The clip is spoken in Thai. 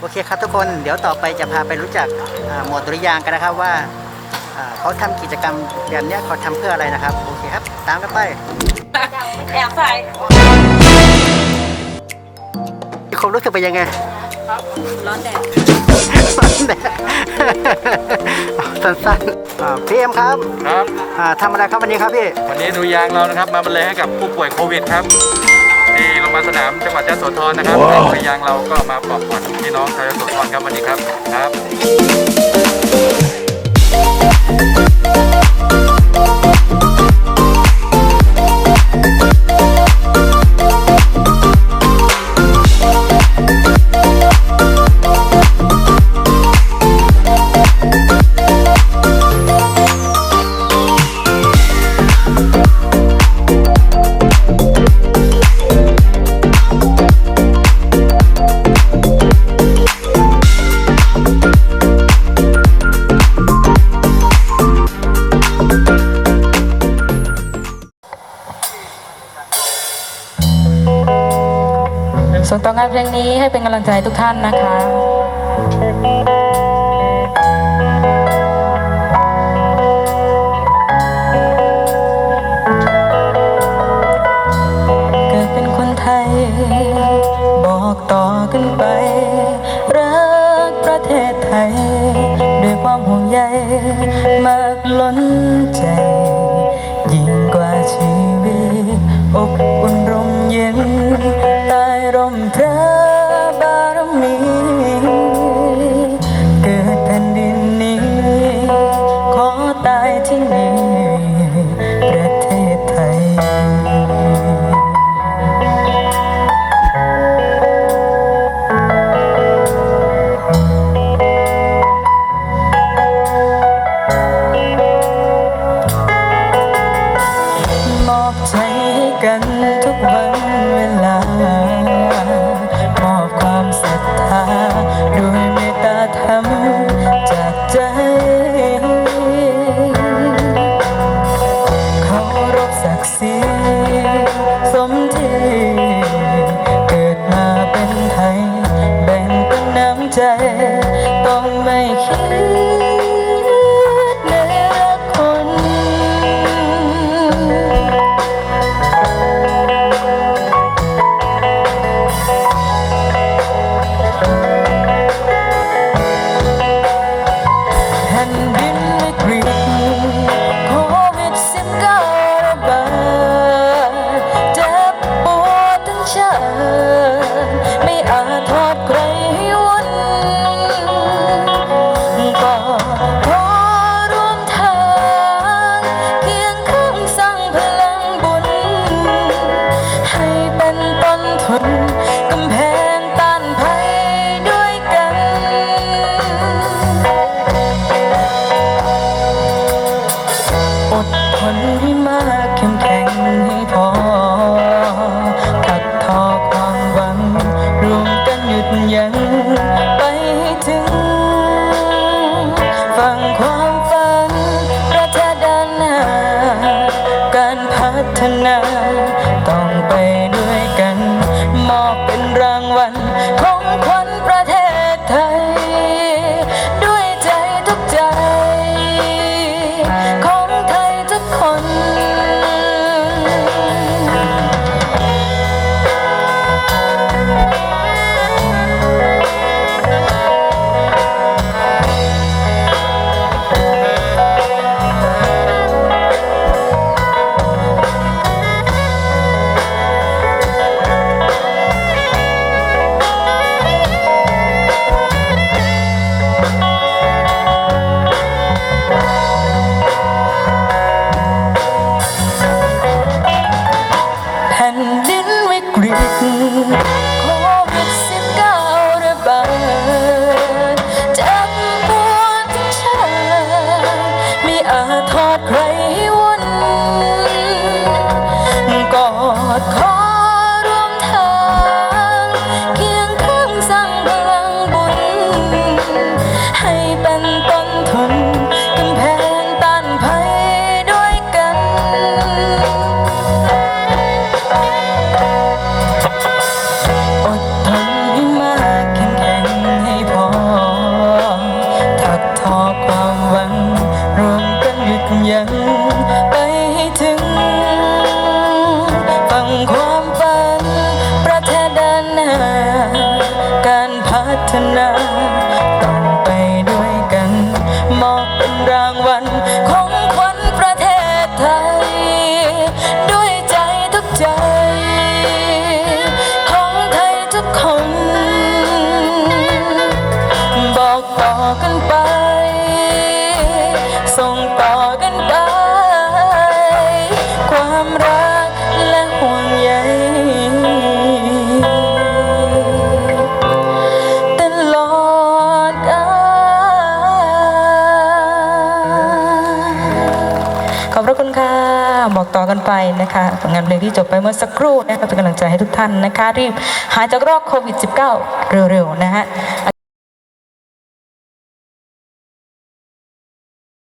โอเคครับทุกคนเดี๋ยวต่อไปจะพาไปรู้จักอ่าหมวดดุริยางค์กันนะครับว่าอ่าเขาทำกิจกรรมแบบเนี้ยเขาทำเพื่ออะไรนะครับโอเคครับตามกันไปแอบใส่มีความรู้สึกเป็นยังไงร้อนแดดสั้นๆอ่าพี่เอ็มครับครับอ่าทำอะไรครับวันนี้ครับพี่วันนี้ดูยางเรานะครับมาบรรเลงให้กับผู้ป่วยโควิดครับ ที่โรงพยาบาลสนามจังหวัดยะโสธรนะครับดูยางเราก็มาปลอบขวัญพี่น้องชาวยะโสธรครับวันนี้ครับครับ ส่งต่องานเพลงนี้ให้เป็นกำลังใจทุกท่านนะคะเกิดเป็นคนไทย บอกต่อกันไป รักประเทศไทย ด้วยความห่วงใยมากล้นใจ ยิ่งกว่าชีวิตอบ ต้ น honey. างวันของความ บอกต่อกันไปนะคะผลงานเพลงที่จบไปเมื่อสักครู่นะคะเป็นกำลังใจให้ทุกท่านนะคะ รีบหายจากโรคโควิด -19 เร็วๆ นะฮะ